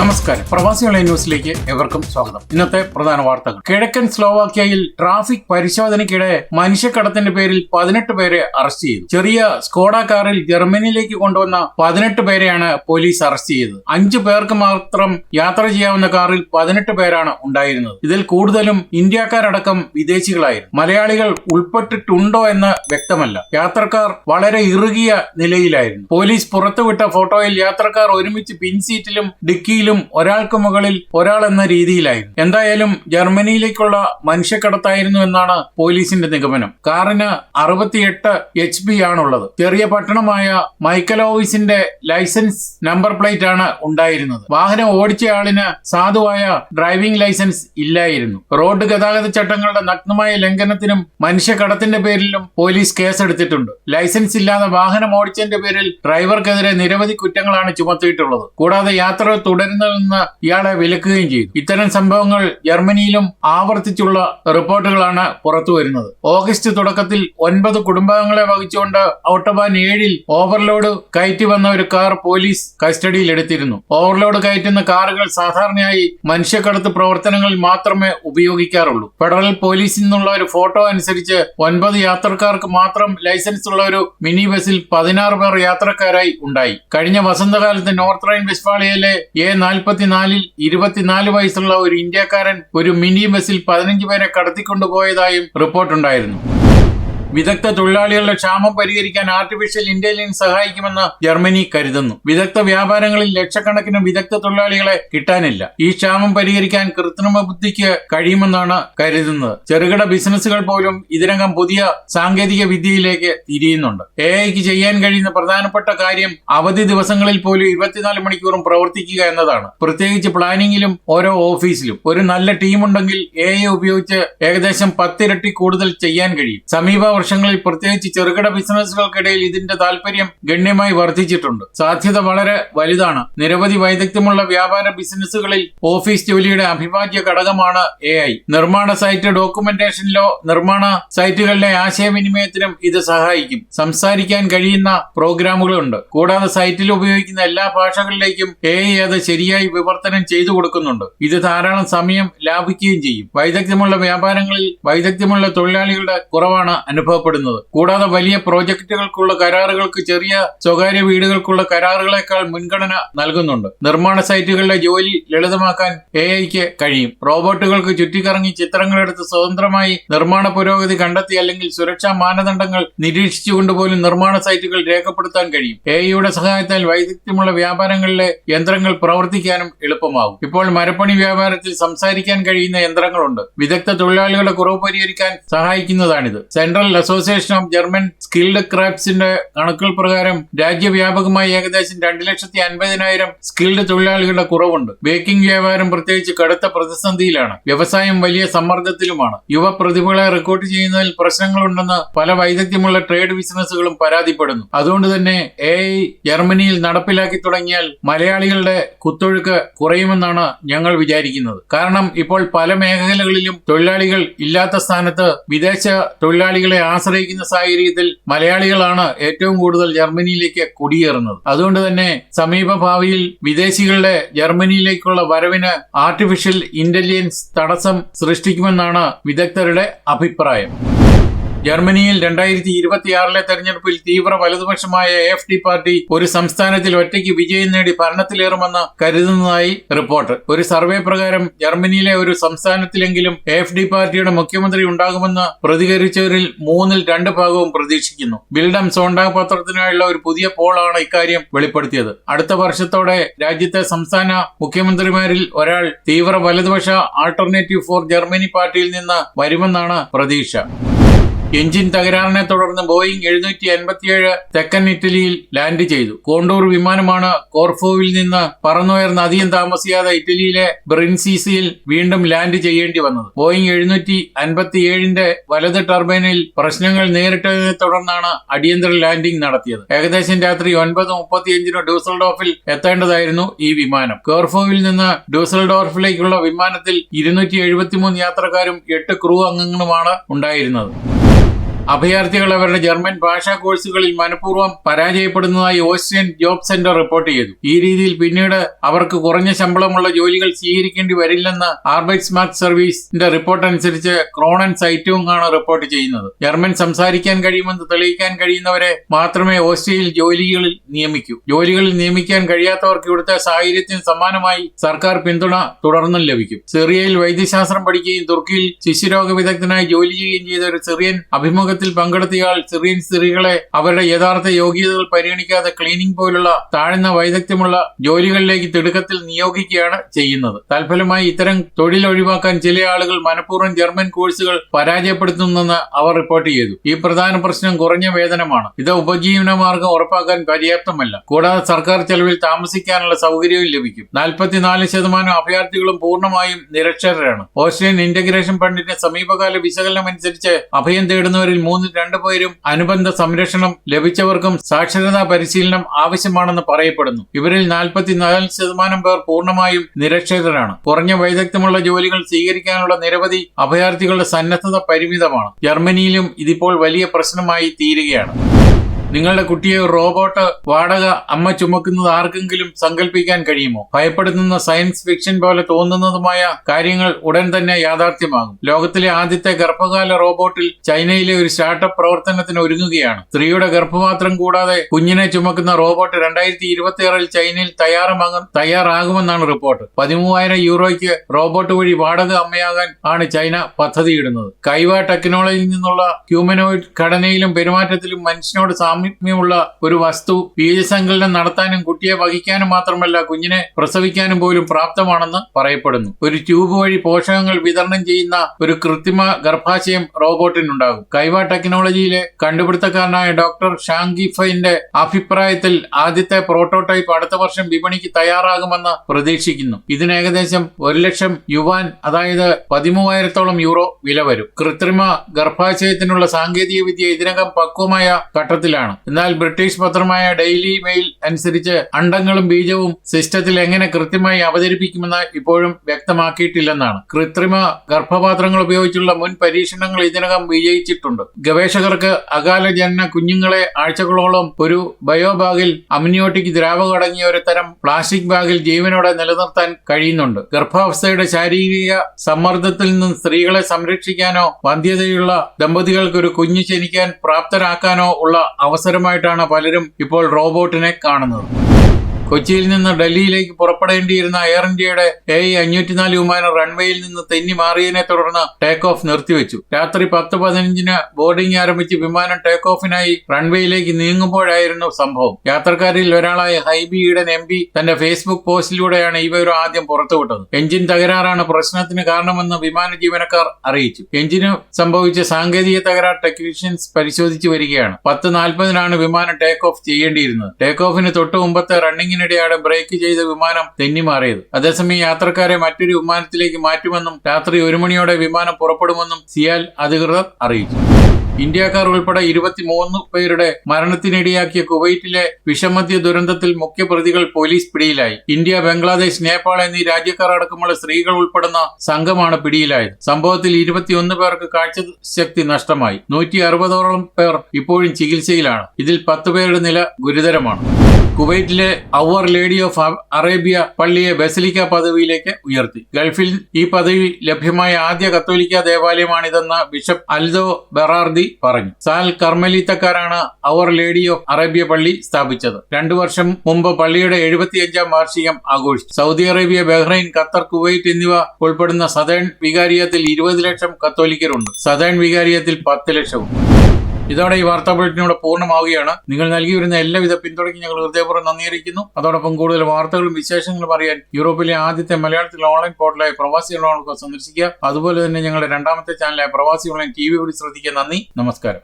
നമസ്കാരം. പ്രവാസികളെ ന്യൂസിലേക്ക് എവർക്കും സ്വാഗതം. ഇന്നത്തെ പ്രധാന വാർത്തകൾ. കിഴക്കൻ സ്ലോവാക്യയിൽ ട്രാഫിക് പരിശോധനയ്ക്കിടെ മനുഷ്യക്കടത്തിന്റെ പേരിൽ പതിനെട്ട് പേരെ അറസ്റ്റ് ചെയ്തു. ചെറിയ സ്കോഡ കാറിൽ ജർമ്മനിയിലേക്ക് കൊണ്ടുവന്ന പതിനെട്ട് പേരെയാണ് പോലീസ് അറസ്റ്റ് ചെയ്തത്. അഞ്ചു പേർക്ക് മാത്രം യാത്ര ചെയ്യാവുന്ന കാറിൽ പതിനെട്ട് പേരാണ് ഉണ്ടായിരുന്നത്. ഇതിൽ കൂടുതലും ഇന്ത്യക്കാരടക്കം വിദേശികളായിരുന്നു. മലയാളികൾ ഉൾപ്പെട്ടിട്ടുണ്ടോ എന്ന് വ്യക്തമല്ല. യാത്രക്കാർ വളരെ ഇറുകിയ നിലയിലായിരുന്നു. പോലീസ് പുറത്തുവിട്ട ഫോട്ടോയിൽ യാത്രക്കാർ ഒരുമിച്ച് പിൻസീറ്റിലും ഡിക്കിയിലും ഒരാൾക്ക് മുകളിൽ ഒരാൾ എന്ന രീതിയിലായിരുന്നു. എന്തായാലും ജർമ്മനിയിലേക്കുള്ള മനുഷ്യക്കടത്തായിരുന്നു എന്നാണ് പോലീസിന്റെ നിഗമനം. കാറിന് അറുപത്തിയെട്ട് എച്ച് പി ആണുള്ളത്. ചെറിയ പട്ടണമായ മൈക്കലോവിസിന്റെ ലൈസൻസ് നമ്പർ പ്ലേറ്റ് ആണ് ഉണ്ടായിരുന്നത്. വാഹനം ഓടിച്ചയാളിന് സാധുവായ ഡ്രൈവിംഗ് ലൈസൻസ് ഇല്ലായിരുന്നു. റോഡ് ഗതാഗത ചട്ടങ്ങളുടെ നഗ്നമായ ലംഘനത്തിനും മനുഷ്യക്കടത്തിന്റെ പേരിലും പോലീസ് കേസെടുത്തിട്ടുണ്ട്. ലൈസൻസ് ഇല്ലാതെ വാഹനം ഓടിച്ചതിന്റെ പേരിൽ ഡ്രൈവർക്കെതിരെ നിരവധി കുറ്റങ്ങളാണ് ചുമത്തിയിട്ടുള്ളത്. കൂടാതെ യാത്ര തുടരുന്നതിൽ നിന്ന് ഇയാളെ വിലക്കുകയും ചെയ്തു. ഇത്തരം സംഭവങ്ങൾ ജർമ്മനിയിലും ആവർത്തിച്ചുള്ള റിപ്പോർട്ടുകളാണ് പുറത്തു വരുന്നത്. ഓഗസ്റ്റ് തുടക്കത്തിൽ ഒൻപത് കുടുംബാംഗങ്ങളെ വഹിച്ചുകൊണ്ട് ഓട്ടോബാൻ ഏഴിൽ ഓവർലോഡ് കയറ്റി വന്ന ഒരു കാർ പോലീസ് കസ്റ്റഡിയിൽ എടുത്തിരുന്നു. ഓവർലോഡ് കയറ്റുന്ന കാറുകൾ സാധാരണയായി മനുഷ്യക്കടത്ത് പ്രവർത്തനങ്ങളിൽ മാത്രമേ ഉപയോഗിക്കാറുള്ളൂ. ഫെഡറൽ പോലീസിൽ നിന്നുള്ള ഒരു ഫോട്ടോ അനുസരിച്ച് ഒൻപത് യാത്രക്കാർക്ക് മാത്രം ലൈസൻസ് ഉള്ള ഒരു മിനി ബസിൽ പതിനാറ് പേർ യാത്രക്കാരായി ഉണ്ടായി. കഴിഞ്ഞ വസന്തകാലത്ത് നോർത്ത് റൈൻ വെസ്റ്റ്ഫാളിയയിലെ എ നാൽപ്പത്തിനാലിൽ ഇരുപത്തിനാല് വയസ്സുള്ള ഒരു ഇന്ത്യക്കാരൻ ഒരു മിനി ബസിൽ പതിനഞ്ച് പേരെ കടത്തിക്കൊണ്ടുപോയതായും റിപ്പോർട്ടുണ്ടായിരുന്നു. വിദഗ്ധ തൊഴിലാളികളുടെ ക്ഷാമം പരിഹരിക്കാൻ ആർട്ടിഫിഷ്യൽ ഇന്റലിജൻസ് സഹായിക്കുമെന്ന് ജർമ്മനി കരുതുന്നു. വിദഗ്ധ വ്യാപാരങ്ങളിൽ ലക്ഷക്കണക്കിന് വിദഗ്ധ തൊഴിലാളികളെ കിട്ടാനില്ല. ഈ ക്ഷാമം പരിഹരിക്കാൻ കൃത്രിമ ബുദ്ധിക്ക് കഴിയുമെന്നാണ് കരുതുന്നത്. ചെറുകിട ബിസിനസ്സുകൾ പോലും ഇതിനകം പുതിയ സാങ്കേതിക വിദ്യയിലേക്ക് തിരിയുന്നുണ്ട്. എ ഐക്ക് ചെയ്യാൻ കഴിയുന്ന പ്രധാനപ്പെട്ട കാര്യം അവധി ദിവസങ്ങളിൽ പോലും ഇരുപത്തിനാല് മണിക്കൂറും പ്രവർത്തിക്കുക എന്നതാണ്. പ്രത്യേകിച്ച് പ്ലാനിങ്ങിലും ഓരോ ഓഫീസിലും. ഒരു നല്ല ടീമുണ്ടെങ്കിൽ എ ഐ ഉപയോഗിച്ച് ഏകദേശം പത്തിരട്ടി കൂടുതൽ ചെയ്യാൻ കഴിയും. സമീപ വർഷങ്ങളിൽ പ്രത്യേകിച്ച് ചെറുകിട ബിസിനസ്സുകൾക്കിടയിൽ ഇതിന്റെ താല്പര്യം ഗണ്യമായി വർദ്ധിച്ചിട്ടുണ്ട്. സാധ്യത വളരെ വലുതാണ്. നിരവധി വൈദഗ്ധ്യമുള്ള വ്യാപാര ബിസിനസ്സുകളിൽ ഓഫീസ് ജോലിയുടെ അഭിവാജ്യ ഘടകമാണ് എ ഐ. നിർമ്മാണ സൈറ്റ് ഡോക്യുമെന്റേഷനിലോ നിർമ്മാണ സൈറ്റുകളിലെ ആശയവിനിമയത്തിനും ഇത് സഹായിക്കും. സംസാരിക്കാൻ കഴിയുന്ന പ്രോഗ്രാമുകളുണ്ട്. കൂടാതെ സൈറ്റിൽ ഉപയോഗിക്കുന്ന എല്ലാ ഭാഷകളിലേക്കും എ ഐ അത് ശരിയായി വിവർത്തനം ചെയ്തു കൊടുക്കുന്നുണ്ട്. ഇത് ധാരാളം സമയം ലാഭിക്കുകയും ചെയ്യും. വൈദഗ്ധ്യമുള്ള വ്യാപാരങ്ങളിൽ വൈദഗ്ധ്യമുള്ള തൊഴിലാളികളുടെ കുറവാണ് അനുഭവപ്പെടുന്നത്. കൂടാതെ വലിയ പ്രോജക്റ്റുകൾക്കുള്ള കരാറുകൾക്ക് ചെറിയ സ്വകാര്യ വീടുകൾക്കുള്ള കരാറുകളെക്കാൾ മുൻഗണന നൽകുന്നുണ്ട്. നിർമ്മാണ സൈറ്റുകളിലെ ജോലി ലളിതമാക്കാൻ എ ഐക്ക് കഴിയും. റോബോട്ടുകൾക്ക് ചുറ്റിക്കറങ്ങി ചിത്രങ്ങളെടുത്ത് സ്വതന്ത്രമായി നിർമ്മാണ പുരോഗതി കണ്ടെത്തി അല്ലെങ്കിൽ സുരക്ഷാ മാനദണ്ഡങ്ങൾ നിരീക്ഷിച്ചുകൊണ്ട് പോലും നിർമ്മാണ സൈറ്റുകൾ രേഖപ്പെടുത്താൻ കഴിയും. എ ഐയുടെ സഹായത്താൽ വൈദഗ്ധ്യമുള്ള വ്യാപാരങ്ങളിലെ യന്ത്രങ്ങൾ പ്രവർത്തിക്കാനും എളുപ്പമാകും. ഇപ്പോൾ മരപ്പണി വ്യാപാരത്തിൽ സംസാരിക്കാൻ കഴിയുന്ന യന്ത്രങ്ങളുണ്ട്. വിദഗ്ധ തൊഴിലാളികളുടെ കുറവ് പരിഹരിക്കാൻ സഹായിക്കുന്നതാണിത്. Central association of German skilled ക്രാഫ്റ്റ്സിന്റെ കണക്കുകൾ പ്രകാരം രാജ്യവ്യാപകമായി ഏകദേശം രണ്ട് ലക്ഷത്തി അൻപതിനായിരം സ്കിൽഡ് തൊഴിലാളികളുടെ കുറവുണ്ട്. ബേക്കിംഗ് വ്യാപാരം പ്രത്യേകിച്ച് കടുത്ത പ്രതിസന്ധിയിലാണ്. വ്യവസായം വലിയ സമ്മർദ്ദത്തിലുമാണ്. യുവ പ്രതിഭകളെ റിക്രൂട്ട് ചെയ്യുന്നതിൽ പ്രശ്നങ്ങളുണ്ടെന്ന് പല വൈദഗ്ധ്യമുള്ള ട്രേഡ് ബിസിനസ്സുകളും പരാതിപ്പെടുന്നു. അതുകൊണ്ട് തന്നെ എ ജർമ്മനിയിൽ നടപ്പിലാക്കി തുടങ്ങിയാൽ മലയാളികളുടെ കുത്തൊഴുക്ക് കുറയുമെന്നാണ് ഞങ്ങൾ വിചാരിക്കുന്നത്. കാരണം ഇപ്പോൾ പല മേഖലകളിലും തൊഴിലാളികൾ ഇല്ലാത്ത സ്ഥാനത്ത് വിദേശ തൊഴിലാളികളെ ആശ്രയിക്കുന്ന സാഹചര്യത്തിൽ മലയാളികളാണ് ഏറ്റവും കൂടുതൽ ജർമ്മനിയിലേക്ക് കുടിയേറുന്നത്. അതുകൊണ്ട് തന്നെ സമീപ ഭാവിയിൽ വിദേശികളുടെ ജർമ്മനിയിലേക്കുള്ള വരവിന് ആർട്ടിഫിഷ്യൽ ഇന്റലിജൻസ് തടസ്സം സൃഷ്ടിക്കുമെന്നാണ് വിദഗ്ധരുടെ അഭിപ്രായം. ജർമ്മനിയിൽ രണ്ടായിരത്തി ഇരുപത്തിയാറിലെ തെരഞ്ഞെടുപ്പിൽ തീവ്ര വലതുപക്ഷമായ എഫ് ഡി പാർട്ടി ഒരു സംസ്ഥാനത്തിൽ ഒറ്റയ്ക്ക് വിജയം നേടി ഭരണത്തിലേറുമെന്ന് കരുതുന്നതായി റിപ്പോർട്ട്. ഒരു സർവേ പ്രകാരം ജർമ്മനിയിലെ ഒരു സംസ്ഥാനത്തിലെങ്കിലും എഫ് ഡി പാർട്ടിയുടെ മുഖ്യമന്ത്രി ഉണ്ടാകുമെന്ന് പ്രതികരിച്ചവരിൽ മൂന്നിൽ രണ്ട് ഭാഗവും പ്രതീക്ഷിക്കുന്നു. ബിൽഡം സോണ്ട പത്രത്തിനായുള്ള ഒരു പുതിയ പോളാണ് ഇക്കാര്യം വെളിപ്പെടുത്തിയത്. അടുത്ത വർഷത്തോടെ രാജ്യത്തെ സംസ്ഥാന മുഖ്യമന്ത്രിമാരിൽ ഒരാൾ തീവ്ര വലതുപക്ഷ ആൾട്ടർനേറ്റീവ് ഫോർ ജർമ്മനി പാർട്ടിയിൽ നിന്ന് വരുമെന്നാണ് പ്രതീക്ഷ. എഞ്ചിൻ തകരാറിനെ തുടർന്ന് ബോയിങ് എഴുന്നൂറ്റി അൻപത്തിയേഴ് തെക്കൻ ഇറ്റലിയിൽ ലാൻഡ് ചെയ്തു. കോണ്ടൂർ വിമാനമാണ് കോർഫോവിൽ നിന്ന് പറന്നുയർന്ന് അധികം താമസിയാതെ ഇറ്റലിയിലെ ബ്രിൻസീസിയിൽ വീണ്ടും ലാൻഡ് ചെയ്യേണ്ടി വന്നത്. ബോയിങ് എഴുന്നൂറ്റി അൻപത്തിയേഴിന്റെ വലത് ടർബൈനിൽ പ്രശ്നങ്ങൾ നേരിട്ടതിനെ തുടർന്നാണ് അടിയന്തര ലാൻഡിംഗ് നടത്തിയത്. ഏകദേശം രാത്രി ഒൻപത് മുപ്പത്തിയഞ്ചിന് ഡൂസൽഡോർഫിൽ എത്തേണ്ടതായിരുന്നു ഈ വിമാനം. കോർഫോവിൽ നിന്ന് ഡൂസൽഡോർഫിലേക്കുള്ള വിമാനത്തിൽ ഇരുന്നൂറ്റി യാത്രക്കാരും എട്ട് ക്രൂ അംഗങ്ങളുമാണ് ഉണ്ടായിരുന്നത്. അഭയാർത്ഥികൾ അവരുടെ ജർമ്മൻ ഭാഷാ കോഴ്സുകളിൽ മനഃപൂർവം പരാജയപ്പെടുന്നതായി ഓസ്ട്രിയൻ ജോബ് സെന്റർ റിപ്പോർട്ട് ചെയ്തു. ഈ രീതിയിൽ പിന്നീട് അവർക്ക് കുറഞ്ഞ ശമ്പളമുള്ള ജോലികൾ സ്വീകരിക്കേണ്ടി വരില്ലെന്ന് ആർബൈറ്റ്സ് മാർക്ക് സർവീസിന്റെ റിപ്പോർട്ട് അനുസരിച്ച് ക്രോണൻ സൈറ്റവും ആണ് റിപ്പോർട്ട് ചെയ്യുന്നത്. ജർമ്മൻ സംസാരിക്കാൻ കഴിയുമെന്ന് തെളിയിക്കാൻ കഴിയുന്നവരെ മാത്രമേ ഓസ്ട്രിയയിൽ ജോലികളിൽ നിയമിക്കൂ. ജോലികളിൽ നിയമിക്കാൻ കഴിയാത്തവർക്ക് ഇവിടുത്തെ സാഹചര്യത്തിന് സമാനമായി സർക്കാർ പിന്തുണ തുടർന്നും ലഭിക്കും. സിറിയയിൽ വൈദ്യശാസ്ത്രം പഠിക്കുകയും തുർക്കിയിൽ ശിശുരോഗ വിദഗ്ധനായി ജോലി ചെയ്യുകയും ചെയ്ത ഒരു സിറിയൻ അഭിമുഖത്തിൽ പങ്കെടുത്തയാൾ സിറിയൻ സ്ത്രീകളെ അവരുടെ യഥാർത്ഥ യോഗ്യതകൾ പരിഗണിക്കാതെ ക്ലീനിംഗ് പോലുള്ള താഴ്ന്ന വൈദഗ്ധ്യമുള്ള ജോലികളിലേക്ക് തിടുക്കത്തിൽ നിയോഗിക്കുകയാണ് ചെയ്യുന്നത്. തൽഫലമായി ഇത്തരം തൊഴിൽ ഒഴിവാക്കാൻ ചില ആളുകൾ മനഃപൂർവം ജർമ്മൻ കോഴ്സുകൾ പരാജയപ്പെടുത്തുന്നെന്ന് അവർ റിപ്പോർട്ട് ചെയ്തു. ഈ പ്രധാന പ്രശ്നം കുറഞ്ഞ വേതനമാണ്. ഇത് ഉപജീവന മാർഗം ഉറപ്പാക്കാൻ പര്യാപ്തമല്ല. കൂടാതെ സർക്കാർ ചെലവിൽ താമസിക്കാനുള്ള സൗകര്യവും ലഭിക്കും. നാൽപ്പത്തിനാല് ശതമാനം അഭയാർത്ഥികളും പൂർണമായും നിരക്ഷരരാണ്. ഓസ്ട്രേലിയൻ ഇന്റഗ്രേഷൻ ഫണ്ടിന്റെ സമീപകാല വിശകലനം അനുസരിച്ച് അഭയം തേടുന്നവരിൽ മൂന്നിൽ രണ്ടു പേരും അനുബന്ധ സംരക്ഷണം ലഭിച്ചവർക്കും സാക്ഷരതാ പരിശീലനം ആവശ്യമാണെന്ന് പറയപ്പെടുന്നു. ഇവരിൽ നാൽപ്പത്തിനാല് ശതമാനം പേർ പൂർണമായും നിരക്ഷരരാണ്. കുറഞ്ഞ വൈദഗ്ധ്യമുള്ള ജോലികൾ സ്വീകരിക്കാനുള്ള നിരവധി അഭയാർത്ഥികളുടെ സന്നദ്ധത പരിമിതമാണ്. ജർമ്മനിയിലും ഇതിപ്പോൾ വലിയ പ്രശ്നമായി തീരുകയാണ്. നിങ്ങളുടെ കുട്ടിയെ റോബോട്ട് വാടക അമ്മ ചുമക്കുന്നത് ആർക്കെങ്കിലും സങ്കല്പിക്കാൻ കഴിയുമോ? ഭയപ്പെടുത്തുന്ന സയൻസ് ഫിക്ഷൻ പോലെ തോന്നുന്നതുമായ കാര്യങ്ങൾ ഉടൻ തന്നെ യാഥാർത്ഥ്യമാകും. ലോകത്തിലെ ആദ്യത്തെ ഗർഭകാല റോബോട്ടിൽ ചൈനയിലെ ഒരു സ്റ്റാർട്ടപ്പ് പ്രവർത്തനത്തിന് ഒരുങ്ങുകയാണ്. സ്ത്രീയുടെ ഗർഭപാത്രം കൂടാതെ കുഞ്ഞിനെ ചുമക്കുന്ന റോബോട്ട് രണ്ടായിരത്തി ഇരുപത്തിയാറിൽ ചൈനയിൽ തയ്യാറമാകും തയ്യാറാകുമെന്നാണ് റിപ്പോർട്ട്. പതിമൂവായിരം യൂറോയ്ക്ക് റോബോട്ട് വഴി വാടക അമ്മയാകാൻ ആണ് ചൈന പദ്ധതിയിടുന്നത്. കൈവ ടെക്നോളജിയിൽ നിന്നുള്ള ഹ്യൂമനോയിഡ് ഘടനയിലും പെരുമാറ്റത്തിലും മനുഷ്യനോട് സാമീപ്യമുള്ള ഒരു വസ്തു ബീജസങ്കലനം നടത്താനും കുട്ടിയെ വഹിക്കാനും മാത്രമല്ല കുഞ്ഞിനെ പ്രസവിക്കാനും പോലും പ്രാപ്തമാണെന്ന് പറയപ്പെടുന്നു. ഒരു ട്യൂബ് വഴി പോഷകങ്ങൾ വിതരണം ചെയ്യുന്ന ഒരു കൃത്രിമ ഗർഭാശയം റോബോട്ടിനുണ്ടാകും. കൈവ ടെക്നോളജിയിലെ കണ്ടുപിടുത്തക്കാരനായ ഡോക്ടർ ഷാങ്കിഫൈന്റെ അഭിപ്രായത്തിൽ ആദ്യത്തെ പ്രോട്ടോടൈപ്പ് അടുത്ത വർഷം വിപണിക്ക് തയ്യാറാകുമെന്ന് പ്രതീക്ഷിക്കുന്നു. ഇതിന് ഏകദേശം ഒരു ലക്ഷം യുവാൻ അതായത് പതിമൂവായിരത്തോളം യൂറോ വില വരും. കൃത്രിമ ഗർഭാശയത്തിനുള്ള സാങ്കേതിക വിദ്യ ഇതിനകം പക്വമായ ഘട്ടത്തിലാണ്. എന്നാൽ ബ്രിട്ടീഷ് പത്രമായ ഡെയിലി മെയിൽ അനുസരിച്ച് അണ്ടങ്ങളും ബീജവും സിസ്റ്റത്തിൽ എങ്ങനെ കൃത്യമായി അവതരിപ്പിക്കുമെന്ന് ഇപ്പോഴും വ്യക്തമാക്കിയിട്ടില്ലെന്നാണ്. കൃത്രിമ ഗർഭപാത്രങ്ങൾ ഉപയോഗിച്ചുള്ള മുൻ പരീക്ഷണങ്ങൾ ഇതിനകം വിജയിച്ചിട്ടുണ്ട്. ഗവേഷകർക്ക് അകാല ജനന കുഞ്ഞുങ്ങളെ ആഴ്ചകളോളം ഒരു ബയോബാഗിൽ അമ്നിയോട്ടിക് ദ്രാവകം അടങ്ങിയ ഒരു തരം പ്ലാസ്റ്റിക് ബാഗിൽ ജീവനോടെ നിലനിർത്താൻ കഴിയുന്നുണ്ട്. ഗർഭാവസ്ഥയുടെ ശാരീരിക സമ്മർദ്ദത്തിൽ നിന്ന് സ്ത്രീകളെ സംരക്ഷിക്കാനോ വന്ധ്യതയുള്ള ദമ്പതികൾക്ക് ഒരു കുഞ്ഞ് ജനിക്കാൻ പ്രാപ്തരാക്കാനോ ഉള്ള അവസരമായിട്ടാണ് പലരും ഇപ്പോൾ റോബോട്ടിനെ കാണുന്നത്. കൊച്ചിയിൽ നിന്ന് ഡൽഹിയിലേക്ക് പുറപ്പെടേണ്ടിയിരുന്ന എയർ ഇന്ത്യയുടെ എ അഞ്ഞൂറ്റിനാല് വിമാനം റൺവേയിൽ നിന്ന് തെന്നി മാറിയതിനെ തുടർന്ന് ടേക്ക് ഓഫ് നിർത്തിവെച്ചു. രാത്രി പത്ത് പതിനഞ്ചിന് ബോർഡിംഗ് ആരംഭിച്ച് വിമാനം ടേക്ക് ഓഫിനായി റൺവേയിലേക്ക് നീങ്ങുമ്പോഴായിരുന്നു സംഭവം. യാത്രക്കാരിൽ ഒരാളായ ഹൈബി ഈഡൻ എം പി തന്റെ ഫേസ്ബുക്ക് പോസ്റ്റിലൂടെയാണ് ഈ വിവരം ആദ്യം പുറത്തുവിട്ടത്. എഞ്ചിൻ തകരാറാണ് പ്രശ്നത്തിന് കാരണമെന്ന് വിമാന ജീവനക്കാർ അറിയിച്ചു. എഞ്ചിന് സംഭവിച്ച സാങ്കേതിക തകരാർ ടെക്നീഷ്യൻസ് പരിശോധിച്ചു വരികയാണ്. പത്ത് നാൽപ്പതിനാണ് വിമാനം ടേക്ക് ഓഫ് ചെയ്യേണ്ടിയിരുന്നത്. ടേക്ക് ഓഫിന് തൊട്ട് മുമ്പത്തെ റണ്ണിങ്ങിനിടെയാണ് ബ്രേക്ക് ചെയ്ത വിമാനം തെന്നിമാറിയത്. അതേസമയം യാത്രക്കാരെ മറ്റൊരു വിമാനത്തിലേക്ക് മാറ്റുമെന്നും രാത്രി ഒരു മണിയോടെ വിമാനം പുറപ്പെടുമെന്നും സിയാൽ അധികൃതർ അറിയിച്ചു. ഇന്ത്യക്കാർ ഉൾപ്പെടെ ഇരുപത്തിമൂന്ന് പേരുടെ മരണത്തിനിടയാക്കിയ കുവൈറ്റിലെ വിഷമദ്യ ദുരന്തത്തിൽ മുഖ്യപ്രതികൾ പോലീസ് പിടിയിലായി. ഇന്ത്യ ബംഗ്ലാദേശ് നേപ്പാൾ എന്നീ രാജ്യക്കാർ അടക്കമുള്ള സ്ത്രീകൾ ഉൾപ്പെടുന്ന സംഘമാണ് പിടിയിലായത്. സംഭവത്തിൽ ഇരുപത്തിയൊന്ന് പേർക്ക് കാഴ്ചശക്തി നഷ്ടമായി. നൂറ്റി അറുപതോളം പേർ ഇപ്പോഴും ചികിത്സയിലാണ്. ഇതിൽ പത്ത് പേരുടെ നില ഗുരുതരമാണ്. കുവൈറ്റിലെ അവർ ലേഡി ഓഫ് അറേബ്യ പള്ളിയെ ബസലിക്ക പദവിയിലേക്ക് ഉയർത്തി. ഗൾഫിൽ ഈ പദവി ലഭ്യമായ ആദ്യ കത്തോലിക്ക ദേവാലയമാണിതെന്ന് ബിഷപ്പ് അൽദോ ബെറാർദി പറഞ്ഞു. സാൽ കർമ്മലീത്തക്കാരാണ് അവർ ലേഡി ഓഫ് അറേബ്യ പള്ളി സ്ഥാപിച്ചത്. രണ്ടു വർഷം മുമ്പ് പള്ളിയുടെ എഴുപത്തിയഞ്ചാം വാർഷികം ആഘോഷിച്ചു. Saudi Arabia Bahrain Qatar Kuwait എന്നിവ ഉൾപ്പെടുന്ന സദേൺ വികാരിയത്തിൽ ഇരുപത് ലക്ഷം കത്തോലിക്കരുണ്ട്. സദേൺ വികാരിയത്തിൽ പത്ത് ലക്ഷവും. ഇതോടെ ഈ വാർത്താ ബുള്ളറ്റിനോട് പൂർണമാവുകയാണ്. നിങ്ങൾ നൽകി വരുന്ന എല്ലാവിധ പിന്തുണയ്ക്കും ഞങ്ങൾ ഹൃദയപൂർവം നന്ദിയിരിക്കുന്നു അതോടൊപ്പം കൂടുതൽ വാർത്തകളും വിശേഷങ്ങളും അറിയാൻ യൂറോപ്പിലെ ആദ്യത്തെ മലയാളത്തിലെ ഓൺലൈൻ പോർട്ടലായ പ്രവാസി ഓൺലൈൻ സന്ദർശിക്കുക. അതുപോലെ തന്നെ ഞങ്ങളുടെ രണ്ടാമത്തെ ചാനലായ പ്രവാസി ഓൺലൈൻ ടി വി കൂടി ശ്രദ്ധിക്കുക. നന്ദി. നമസ്കാരം.